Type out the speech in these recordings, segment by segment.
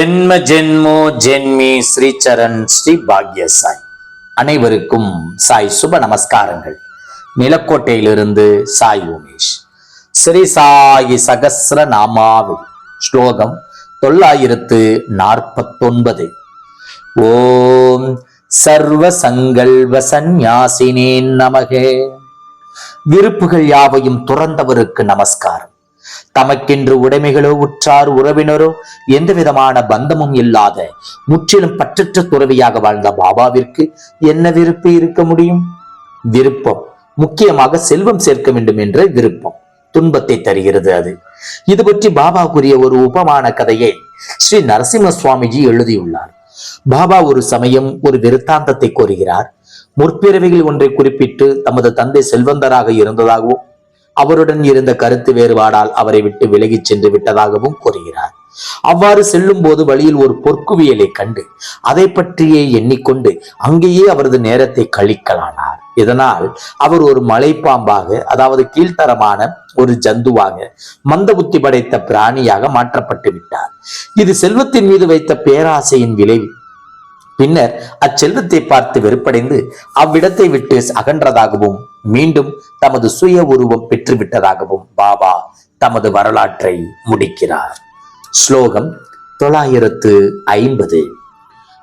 ஜென்ம ஜென்மோ ஜென்மி ஸ்ரீச்சரண் ஸ்ரீ பாக்ய சாய். அனைவருக்கும் சாய் சுப நமஸ்காரங்கள். நிலக்கோட்டையிலிருந்து சாய் உமேஷ். ஸ்ரீ சாயி சகஸ்ர நாமாவில். ஸ்லோகம் தொள்ளாயிரத்து நாற்பத்தொன்பது. ஓம் சர்வ சங்கல்வ சந்நியாசினே நமகே. விருப்புகள் யாவையும் துறந்தவருக்கு நமஸ்காரம். தமக்கென்று உடைமைகளோ உற்றார் உறவினரோ எந்த விதமான பந்தமும் இல்லாத முற்றிலும் பற்றற்ற துறவியாக வாழ்ந்த பாபாவிற்கு என்ன விருப்பு இருக்க முடியும்? விருப்பம். முக்கியமாக செல்வம் சேர்க்க வேண்டும் என்ற விருப்பம். துன்பத்தை தருகிறது அது. இது பற்றி பாபா கூறிய ஒரு உபமான கதையை ஸ்ரீ நரசிம்ம சுவாமிஜி எழுதியுள்ளார். பாபா ஒரு சமயம் ஒரு விருத்தாந்தத்தை கோருகிறார். முற்பிறவிகள் ஒன்றை குறிப்பிட்டு தமது தந்தை செல்வந்தராக இருந்ததாகவும் அவருடன் இருந்த கருத்து வேறுபாடால் அவரை விட்டு விலகிச் சென்று விட்டதாகவும் கூறுகிறார். அவ்வாறு செல்லும் போது வழியில் ஒரு பொற்குவியலை கண்டு அதை பற்றியே எண்ணிக்கொண்டு அங்கேயே அவரது நேரத்தை கழிக்கலானார். இதனால் அவர் ஒரு மலைப்பாம்பாக அதாவது கீழ்த்தரமான ஒரு ஜந்துவாக மந்த புத்தி படைத்த பிராணியாக மாற்றப்பட்டு விட்டார். இது செல்வத்தின் மீது வைத்த பேராசையின் விளைவு பின்னர் அச்செல்வத்தை பார்த்து வெறுப்படைந்து அவ்விடத்தை விட்டு அகன்றதாகவும் மீண்டும் தமது சுய உருவம் பெற்றுவிட்டதாகவும் பாபா தமது வரலாற்றை முடிக்கிறார். ஸ்லோகம் தொள்ளாயிரத்து ஐம்பது.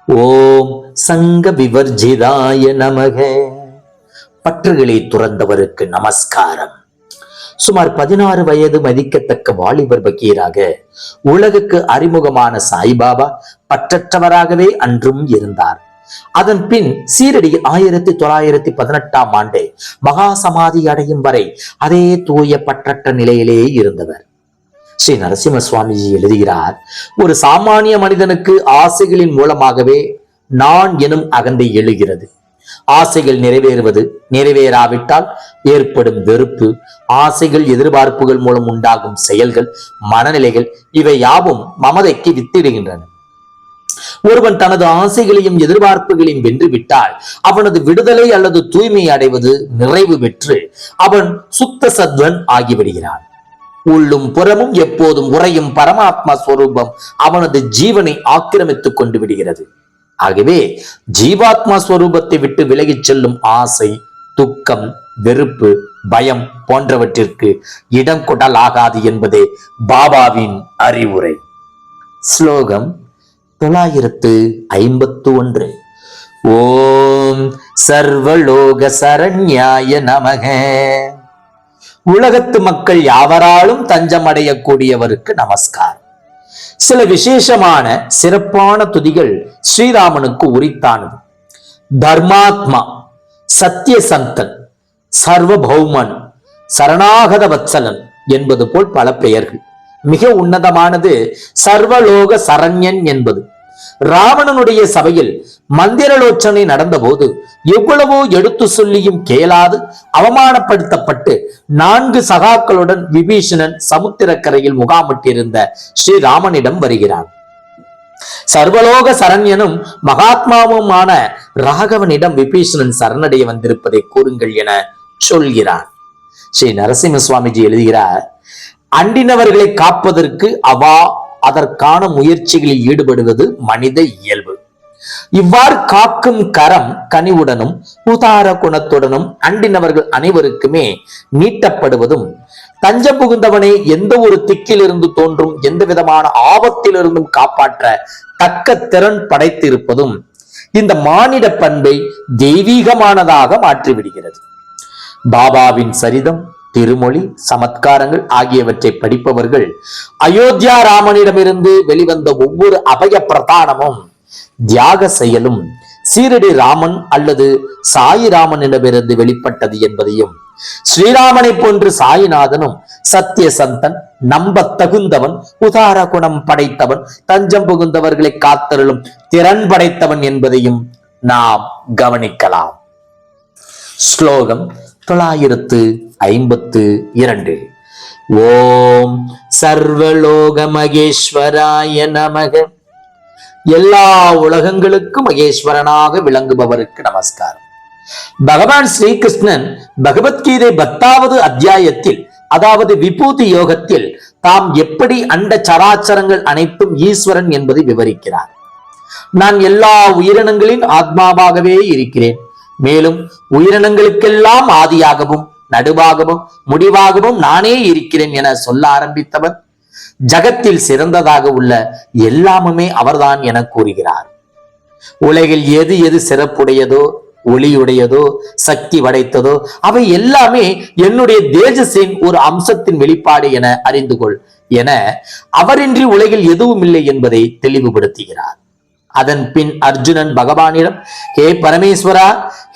ஓம் சங்க விவர்ஜிதாய நமக. பற்றுகளை துறந்தவருக்கு நமஸ்காரம். சுமார் பதினாறு வயது மதிக்கத்தக்க வாலிபர் பக்கீராக உலகுக்கு அறிமுகமான சாய்பாபா பற்றற்றவராகவே அன்றும் இருந்தார். அதன் பின் சீரடி ஆயிரத்தி தொள்ளாயிரத்தி பதினெட்டாம் ஆண்டு மகா சமாதி அடையும் வரை அதே தூய பற்றற்ற நிலையிலே இருந்தவர். ஸ்ரீ நரசிம்ம சுவாமிஜி எழுதுகிறார் ஒரு சாமானிய மனிதனுக்கு ஆசைகளின் மூலமாகவே நான் எனும் அகந்தை எழுகிறது. ஆசைகள் நிறைவேறுவது நிறைவேறாவிட்டால் ஏற்படும் வெறுப்பு ஆசைகள் எதிர்பார்ப்புகள் மூலம் உண்டாகும் செயல்கள் மனநிலைகள் இவை யாவும் மமதைக்கு வித்திடுகின்றன. ஒருவன் தனது ஆசைகளையும் எதிர்பார்ப்புகளையும் வென்று விட்டால் அவனது விடுதலை அல்லது தூய்மை அடைவது நிறைவு பெற்று அவன் சுத்த சத்வன் ஆகிவிடுகிறான். உள்ளும் புறமும் எப்போதும் உறையும் பரமாத்மா ஸ்வரூபம் அவனது ஜீவனை ஆக்கிரமித்துக் கொண்டு விடுகிறது. ஆகவே ஜீவாத்மா ஸ்வரூபத்தை விட்டு விலகிச் செல்லும் ஆசை துக்கம் வெறுப்பு பயம் போன்றவற்றிற்கு இடம் கொடலாகாது என்பதே பாபாவின் அறிவுரை. ஸ்லோகம் தொள்ளாயிரத்து ஐம்பத்து ஒன்று. ஓம் சர்வலோக சரண்யாய நமக. உலகத்து மக்கள் யாவராலும் தஞ்சம் அடையக்கூடியவருக்கு நமஸ்காரம். சில விசேஷமான சிறப்பான துதிகள் ஸ்ரீராமனுக்கு உரித்தானது. தர்மாத்மா சத்தியசந்தன் சர்வபௌமன் சரணாகத வத்சலன் என்பது போல் பல பெயர்கள். மிக உன்னதமானது சர்வலோக சரண்யன் என்பது. ராவணனுடைய சபையில் மந்திரலோச்சனை நடந்தபோது எவ்வளவோ எடுத்து சொல்லியும் கேளாது அவமானப்படுத்தப்பட்டு நான்கு சகாக்களுடன் விபீஷணன் சமுத்திரக்கரையில் முகாமிட்டிருந்த ஸ்ரீராமனிடம் வருகிறான். சர்வலோக சரண்யனும் மகாத்மாவுமான ராகவனிடம் விபீஷணன் சரணடைய வந்திருப்பதை கூறுங்கள் என சொல்கிறான். ஸ்ரீ நரசிம்ம சுவாமிஜி எழுதுகிறார் அண்டினவர்களை காப்பதற்கு அவா அதற்கான முயற்சிகளில் ஈடுபடுவது மனித இயல்பு. இவ்வாறு காக்கும் கரம் கனிவுடனும் உதார குணத்துடனும் அண்டினவர்கள் அனைவருக்குமே நீட்டப்படுவதும் தஞ்சம் புகுந்தவனை எந்த ஒரு திக்கிலிருந்து தோன்றும் எந்த விதமான ஆபத்திலிருந்தும் காப்பாற்ற தக்க திறன் படைத்திருப்பதும் இந்த மானிட பண்பை தெய்வீகமானதாக மாற்றிவிடுகிறது. பாபாவின் சரிதம் திருமொழி சமத்காரங்கள் ஆகியவற்றை படிப்பவர்கள் அயோத்தியா ராமனிடமிருந்து வெளிவந்த ஒவ்வொரு அபய பிரதானமும் தியாக செயலும் சீரடி ராமன் அல்லது சாயிராமனிடமிருந்து வெளிப்பட்டது என்பதையும் ஸ்ரீராமனை போன்று சாயிநாதனும் சத்தியசந்தன் நம்ப தகுந்தவன் உதார குணம் படைத்தவன் தஞ்சம் புகுந்தவர்களை காத்தருளும் திறன் படைத்தவன் என்பதையும் நாம் கவனிக்கலாம். ஸ்லோகம் தொள்ளாயிரத்து ஐம்பத்து இரண்டு. ஓம் சர்வலோக மகேஸ்வராய நமக. எல்லா உலகங்களுக்கும் மகேஸ்வரனாக விளங்குபவருக்கு நமஸ்காரம். பகவான் ஸ்ரீகிருஷ்ணன் பகவத்கீதை பத்தாவது அத்தியாயத்தில் அதாவது விபூதி யோகத்தில் தாம் எப்படி அண்ட சராச்சரங்கள் அனைத்தும் ஈஸ்வரன் என்பதை விவரிக்கிறார். நான் எல்லா உயிரினங்களின் ஆத்மாவாகவே இருக்கிறேன். மேலும் உயிரினங்களுக்கெல்லாம் ஆதியாகவும் நடுவாகவும் முடிவாகவும் நானே இருக்கிறேன் என சொல்ல ஆரம்பித்தவர். ஜகத்தில் சிறந்ததாக உள்ள எல்லாமுமே அவர்தான் என கூறுகிறார். உலகில் எது எது சிறப்புடையதோ ஒளியுடையதோ சக்தி படைத்ததோ அவை எல்லாமே என்னுடைய தேஜஸின் ஒரு அம்சத்தின் வெளிப்பாடு என அறிந்து கொள் என அவரின்றி உலகில் எதுவும் இல்லை என்பதை தெளிவுபடுத்துகிறார். அதன் பின் அர்ஜுனன் பகவானிடம் ஹே பரமேஸ்வரா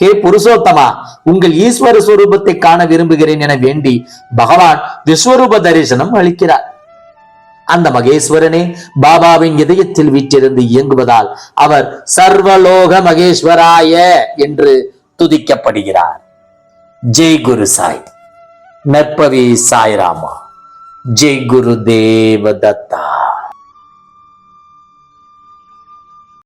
ஹே புருஷோத்தமா உங்கள் ஈஸ்வர சுரூபத்தை காண விரும்புகிறேன் என வேண்டி பகவான் விஸ்வரூப தரிசனம் அளிக்கிறார். அந்த மகேஸ்வரனே பாபாவின் இதயத்தில் வீற்றிருந்து இயங்குவதால் அவர் சர்வலோக மகேஸ்வராய என்று துதிக்கப்படுகிறார். ஜெய் குரு சாய் நற்பவி சாய்ராமா ஜெய் குரு தேவதத்தா